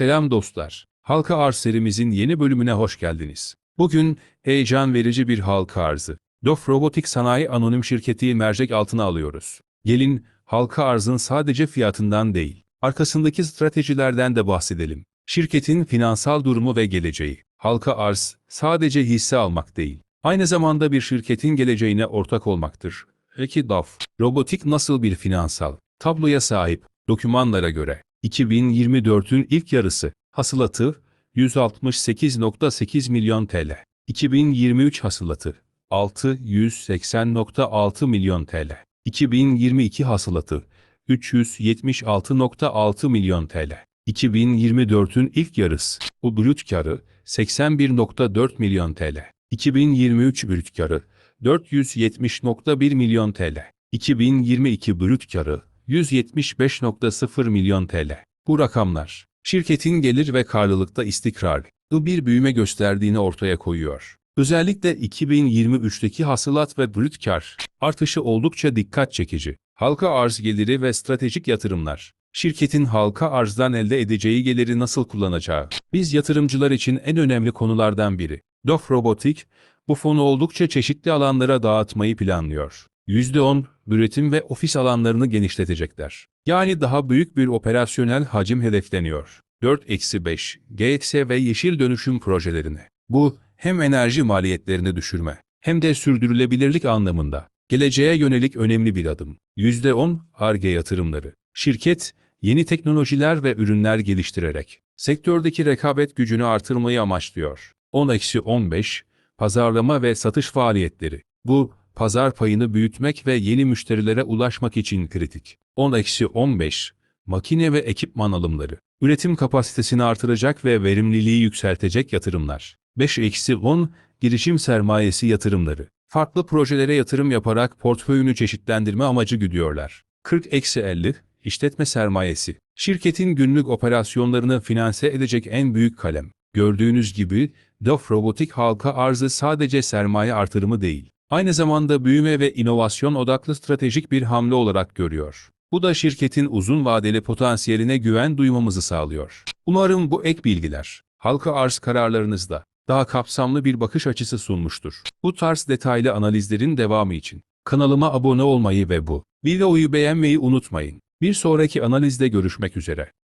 Selam dostlar. Halka arz serimizin yeni bölümüne hoş geldiniz. Bugün heyecan verici bir halka arzı. Dof Robotik Sanayi Anonim Şirketi mercek altına alıyoruz. Gelin halka arzın sadece fiyatından değil, arkasındaki stratejilerden de bahsedelim. Şirketin finansal durumu ve geleceği. Halka arz sadece hisse almak değil, aynı zamanda bir şirketin geleceğine ortak olmaktır. Peki DAF, robotik nasıl bir finansal tabloya sahip? Dokümanlara göre 2024'ün ilk yarısı hasılatı 168.8 milyon TL. 2023 hasılatı 680.6 milyon TL. 2022 hasılatı 376.6 milyon TL. 2024'ün ilk yarısı bu brüt karı 81.4 milyon TL. 2023 brüt karı 470.1 milyon TL. 2022 brüt karı 175.0 milyon TL. Bu rakamlar, şirketin gelir ve karlılıkta istikrarlı bir büyüme gösterdiğini ortaya koyuyor. Özellikle 2023'teki hasılat ve brüt kar artışı oldukça dikkat çekici. Halka arz geliri ve stratejik yatırımlar. Şirketin halka arzdan elde edeceği geliri nasıl kullanacağı, biz yatırımcılar için en önemli konulardan biri. Dof Robotik, bu fonu oldukça çeşitli alanlara dağıtmayı planlıyor. %10 üretim ve ofis alanlarını genişletecekler. Yani daha büyük bir operasyonel hacim hedefleniyor. 4-5 GX ve yeşil dönüşüm projelerini. Bu hem enerji maliyetlerini düşürme hem de sürdürülebilirlik anlamında geleceğe yönelik önemli bir adım. %10 ARGE yatırımları. Şirket yeni teknolojiler ve ürünler geliştirerek sektördeki rekabet gücünü artırmayı amaçlıyor. 10-15 pazarlama ve satış faaliyetleri. Bu pazar payını büyütmek ve yeni müşterilere ulaşmak için kritik. 10-15 makine ve ekipman alımları. Üretim kapasitesini artıracak ve verimliliği yükseltecek yatırımlar. 5-10 girişim sermayesi yatırımları. Farklı projelere yatırım yaparak portföyünü çeşitlendirme amacı güdüyorlar. 40-50 işletme sermayesi. Şirketin günlük operasyonlarını finanse edecek en büyük kalem. Gördüğünüz gibi DAF Robotik halka arzı sadece sermaye artırımı değil, aynı zamanda büyüme ve inovasyon odaklı stratejik bir hamle olarak görüyor. Bu da şirketin uzun vadeli potansiyeline güven duymamızı sağlıyor. Umarım bu ek bilgiler, halka arz kararlarınızda daha kapsamlı bir bakış açısı sunmuştur. Bu tarz detaylı analizlerin devamı için kanalıma abone olmayı ve bu videoyu beğenmeyi unutmayın. Bir sonraki analizde görüşmek üzere.